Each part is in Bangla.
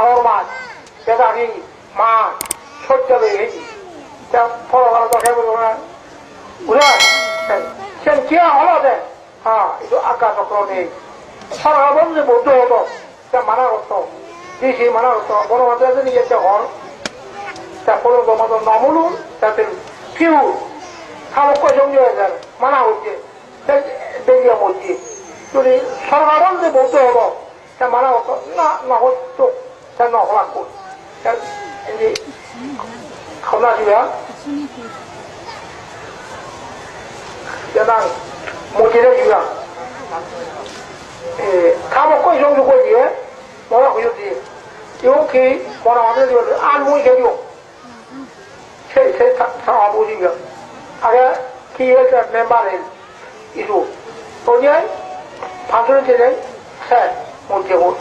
আমার মাছ মা সহ্যলে হেঁটি ফলো ভালো দেখে বলব না। সে কে হলো দে হ্যাঁ এটা আকা চক্র নেই। সর্বন যে বৌদ্ধ হতো তা মানা হতো যে সেই মানা হতো বনমাতা যে নিজের যে হল তা কোনো জমাতো নমলুন তাতে কেউ সামক্য সঙ্গে হয়ে যান মানা হচ্ছে বেরিয়ে মসজিদ। যদি সর্বানন্দে বৌদ্ধ হলো তা মানা হতো না না হতো। ท่านนอกว่าคุณท่านอันนี้เขาน่าอยู่แล้วจะนั่งมูจิได้อยู่แล้วเอ่อข้าวก็ยังอยู่ก็ดีมองว่าก็อยู่ดี尤其我那边就是阿鲁也有，这这他他阿鲁这个，阿个企业是没把人一路，昨天，旁边这人，是，我结婚，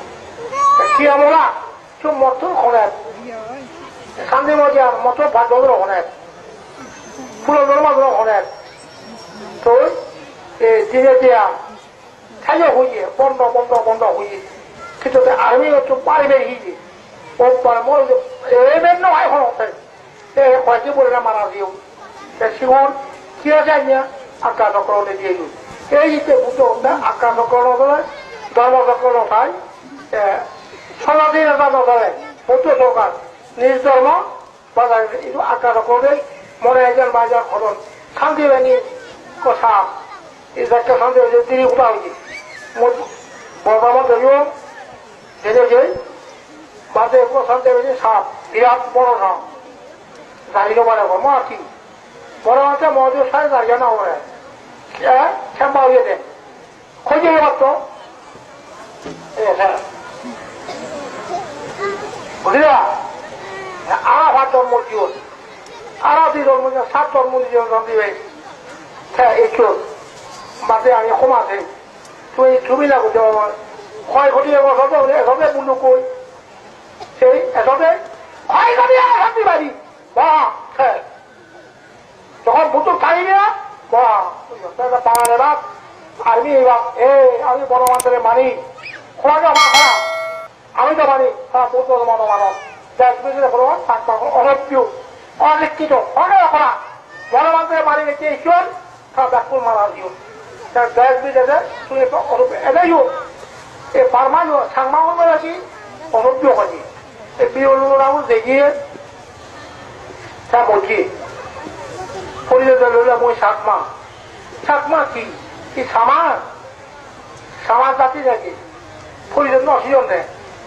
去阿姆拉。 좀 모토 코넷 상대 모자 모토 바도로 코넷 풀어 넘어서 코넷 또에 디네디아 타요 후이 본도 본도 본도 후이 그때 아미가 좀 빠르면 히지 오빠 뭐 에멘 너 아이 코노 에 과지 보라 말아지요 에 시골 기어자냐 아까 저거로 내지요 에 이때 부터 아까 저거로 그래 가서 저거로 가이 에 সারাদিন বাজার ধরে কত দরকার নিজ ধর্ম বাজার আকার করে মনে একজন বাজার খরচ। শান্তি বাহিনীর কথা। এই ব্যাখ্যা শান্তি হয়েছে তিনি উঠা উচিত বর্তমান ধরিও জেনে বাজে শান্তি হয়েছে সাপ, বিরাট বড় সাপ। দাঁড়িয়ে মানে কর্ম আর কি? বড় মাত্রা মহাদেব সাহেব দাঁড়িয়ে না হবে হ্যাঁ, খেম্বা হয়ে দেন খোঁজে পারত হ্যাঁ। বুঝলা? আরাফাত জন্ম জীবন আরাফি জন্ম সাত জন্ম জীবন হ্যাঁ এইটো মাতে আমি সমাজে তুই তুমি লাগো দেওয়া ক্ষয় ক্ষতি এসবে এসবে সেই এসবে ক্ষয় ক্ষতি শান্তি বাড়ি বা হ্যাঁ যখন বুতো খাইবে বা পাহাড়ে বাপ আর্মি বাপ এ আমি বড় মাত্রে মানি। খোলাকে আমার খারাপ আমি তো মানি বলতো মানো মানব দেশবিদেশে ভ্রমণ থাকবা অনৈক্য অনিশ্চিত অনেক করা গণমান্ত্রের বাড়ি রেখে ঈশ্বর তা ব্যাকুল মারা দিও। তার দেশ বিদেশে তুই এদাইও এ পারমানো সাংমা রাখি অনৈক্য করি এ বিরোধীরাও দেখিয়ে তা বলছি, পরিচয় মই সাতমা। সাতমা কি? কি সামার সামার জাতি নাকি? পরিচয় অসিজন নেই।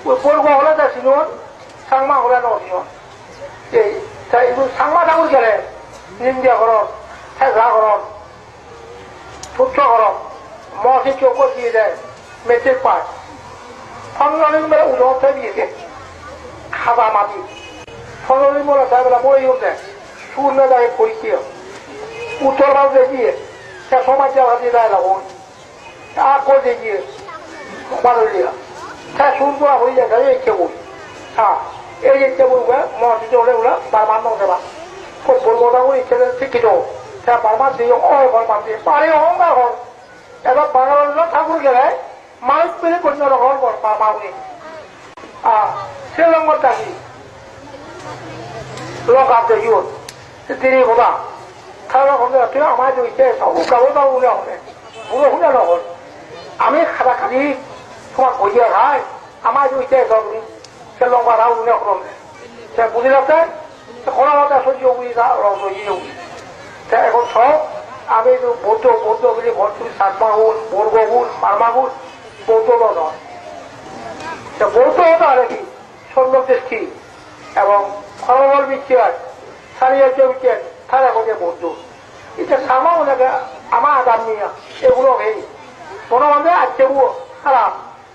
বরগুয়া হলে যাচ্ছিল সাংমা হলে নিয়ন এই, তাই সাংমা ঠাকুর গেলে নিন্দিয়া করন হেজা করন পুত্র করন মহসি চৌক দিয়ে দেয় মেট্রিক পাঠ ফনলিং বেলা উলতে দিয়ে দেয় খাবা মাটি। ফনলিং বলে তাই বেলা মই হতে শূন্য দাঁড়িয়ে পরিচয় উত্তর ভারতে গিয়ে সমাজ ভাষী দায় লাগুন। আর কই দিয়ে। বারো দিয়া। 대비에 돼. 하다마디. 황라는 뭐라 대비라 뭐에 이런데, 수면당에 보일게요. 우tor만 되지, 자, 소만자 하지 달라고. 아, 고되지, 말을 리야. 자, 순수하고 이제 가서 이렇게 오고. 자, এই যে বলবে মহাসিত হলে ওরা বারবার নয় বা খুব বলবো না ওই ছেলে শিক্ষিত সে বারবার দিয়ে অয় বারবার দিয়ে পারে অহংকার হল এবার বাংলা ঠাকুর গেলে মানুষ পেলে কন্য রকম বাবা উনি সে লঙ্গর চাকরি লোক আছে ইউন তিনি বোধা খাওয়া হবে তুই আমার জইছে সব গাবো দাও উনি হবে পুরো শুনে নহল আমি খাবা খালি তোমার কইয়া খাই আমার জইছে সব সে লম্বা রাউ উনি অক্রম সে বুঝি রাখতে এখন সব আমি বৌদ্ধ বৌদ্ধ বর্গ বৌদ্ধ নয় বৌদ্ধ আর কি দৃষ্টি এবং ফলবল বিচার সারিয়া বৌদ্ধ এটা সামা ওনাকে আমার আদাম নিয়ে এগুলো এই কোনো মধ্যে আজকেও খারাপ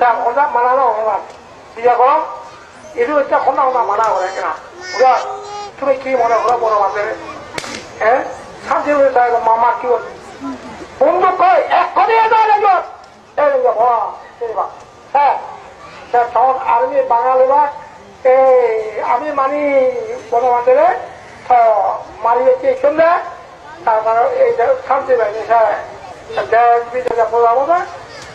তা ওটা মানানো হলাম বিয়া করো এটু একটা খন্ডা খন্ডা করে কিনা বুঝা তুমি কি করো বড় মাসে শান্তি যায় মামা কি বলছে বন্ধু কয় এক করে যায় একজন এই যে ভরা এই বা তা তখন আর্মি বাঙালি বা এই আমি মানি বনমান্ডলে মারিয়েছি শুনলে তারপরে শান্তি বাহিনী বোঝাবো না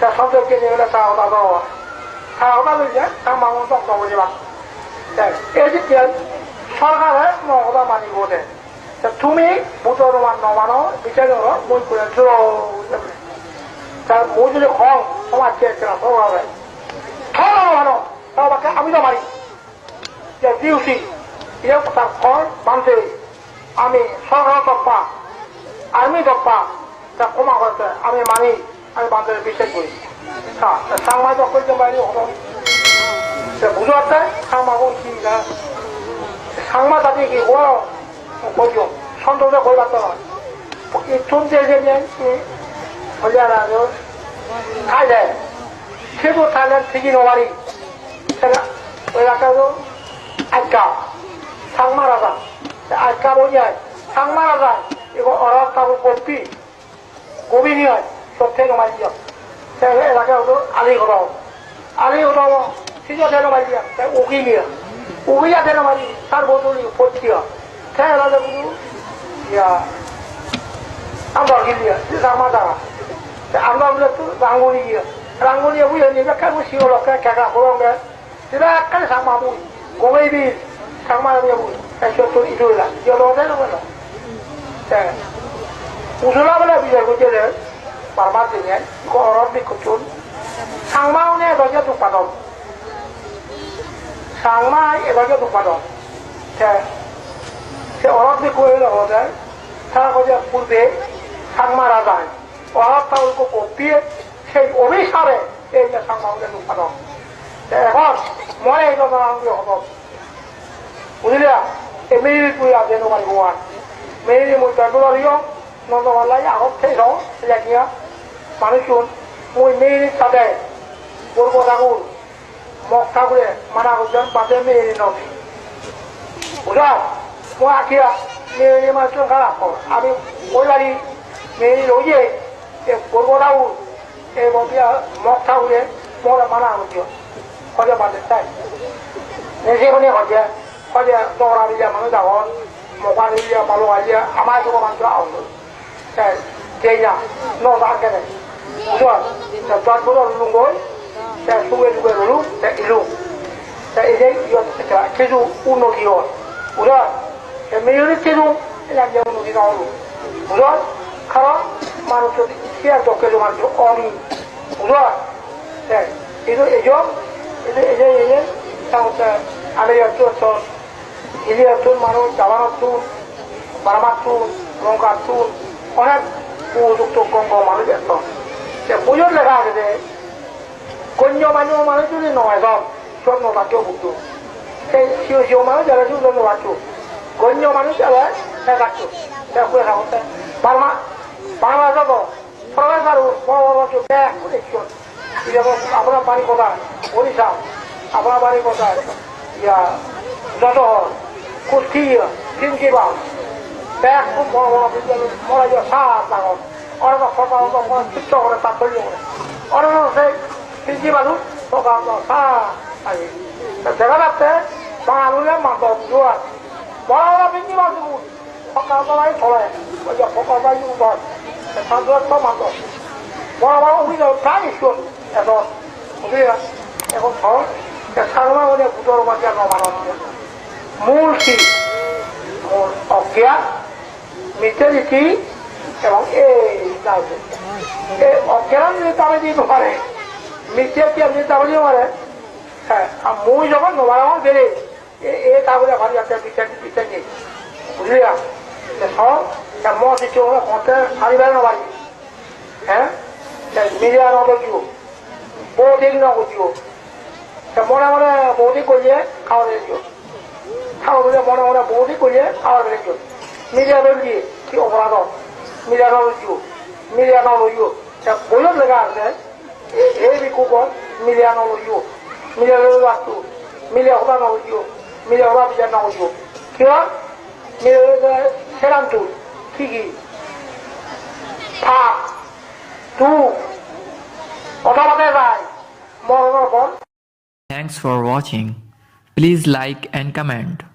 在上头给你们的三号大道啊，三号大道前，咱马上上到过去吧。哎，这些点，上海来弄好多马尼过的，这土米不做的话，弄完了，你这个了，我过来做，咱我就是狂，我把钱给他收了呗，收了完了，然后把给阿米的马尼，这 আমি বান্ধবের বিশ্বাস করি। হ্যাঁ সাংমা যখন বাইরে হলো বুঝো আছে সাংমা হোক কি না সাংমা তাদের কি? ও করিও সন্তোষ করবার তো চলতে এসে নেন হলে আর থাইল্যান্ড, সে তো থাইল্যান্ড থেকে নবারি। ওই রাখা তো আজ্ঞা সাংমা রাজা। আজ্ঞা বই যায় সাংমা রাজা এবং অরাস্তার কর্তৃ গোবিনী হয় 곁에로 말려. 내 나가도 안에 걸어. 안에 걸어. 시저대로 말려. 내 오기미야. 오기야 대로 말이 잘못 올리고 버티야. 태어나자고 야. 안 바길이야. 이상하다. 안 바길래도 랑곤이야. 랑곤이야 우연히 몇 가지 시월로까 개가 그런 게. 이렇게 상마부 고베비 상마부 해쇼도 이룰라. 여러 대로 걸어. 자. 우슬라블라 비자고 저래. Ko orang di kucun sangmau ne bagia tu padom sangma e bagia tu padom te te orang di kue la hoda ta ko ja purbe sangma raja orang tahu ko ko kopie সেই অভিসারে এই যে সংবাদে উৎপাদন এখন মই এই কথা হব বুঝলিয়া এই মেয়ের তুই আজ এনে মারি গোয়ান মেয়ের মই তর্ক নন্দমালাই আগত সেই রং সেয়া মানুষজন ওই মেয়ের সাথে পূর্ব ঠাকুর মগ ঠাকুরে মানা করছেন পাশে মেয়ের নামে বুঝা মো আখিয়া মেয়ের মানুষজন খারাপ কর আমি ওই বাড়ি মেয়ে রইয়ে পূর্ব ঠাকুর এবং মগ ঠাকুরে মরে মানা করছে হজে পাশে তাই নিজে শুনে হজে হজে নগরা মিলিয়া মানুষ যাওয়ার মকা মিলিয়া পালো আলিয়া আমার সব মানুষ আহ তাই সেই না নাকি Tuan, sa tuan ko ron lungoy, sa suwe lugoy rolu, sa ilu. Sa ide yot sa kedu uno gion. Ura, sa meyori kedu, la ya uno gion rolu. Ura, kara, manu to sia do kedu man to oni. Ura, sa ido ejo, ido ejo ejo, sa uta ale yot to ili yot manu tawano tu, barama tu, longka tu, onak উপযুক্ত কম মানুষ এখন পুজোর লেখা আছে যে, কন্য মানুষ মানুষ যদি নয় সব স্বর্ণ বাক্য ভুক্ত। সেই শিও শিও মানুষ যারা শুধু বাক্য গণ্য মানুষ যারা হ্যাঁ বাক্য দেখে খাওয়াতে বার্মা বাংলা যাব। প্রফেসর আপনার বাড়ি কোথায় ওড়িশা আপনার বাড়ি কোথায় ইয়া যশোর কুষ্টি তিনজিবাল ব্যাগ খুব বড় বড় বিদ্যালয় সাত অনেক সকাল চিত্ত করে তা তৈরি করে অনেক সেই তিনজিবালু সকাল সাত দেখা যাচ্ছে বাঙালিরা মাদক জোয়ার বড় বড় তিনজিবাল দুপুর সকাল বেলায় চলে ওই যে সকাল বেলায় তো মাদক বড় বড় অভিযোগ প্রায় শুন এখন বুঝলি এখন ধর সারমা বলে বুটোর বাজার নমানো মূল কি? মূল অজ্ঞান মিথ্যাদিতি এবং এই তাহলে দিতে পারে। মিথ্যা কি আপনি তাহলে পারে। হ্যাঁ মুই যখন নবার আমার বেড়ে বাড়ি আছে বিচার বিচার নেই বুঝলি না? সব মদ দিচ্ছে ওরা কতে হারি বেড়ানো বাড়ি হ্যাঁ? মিডিয়া নগর বউ ঠিক নগর তা মনে মনে বৌদি করিয়ে খাওয়া দিয়েছ খাওয়া দিলে মনে মনে বৌদি করিয়ে খাওয়া দিয়েছ মিডিয়া বলছি কি অপরাধ? মিডিয়া নলজিও মিডিয়া আসতো মিডিয়া হবা নলজিও মিডিয়া হবা বিচার নলজিও কিয়? মিডিয়া সেরাম তুল কি কি? থাক তু। কথা পাতে যায় মরণের পর Thanks for watching. Please like and comment.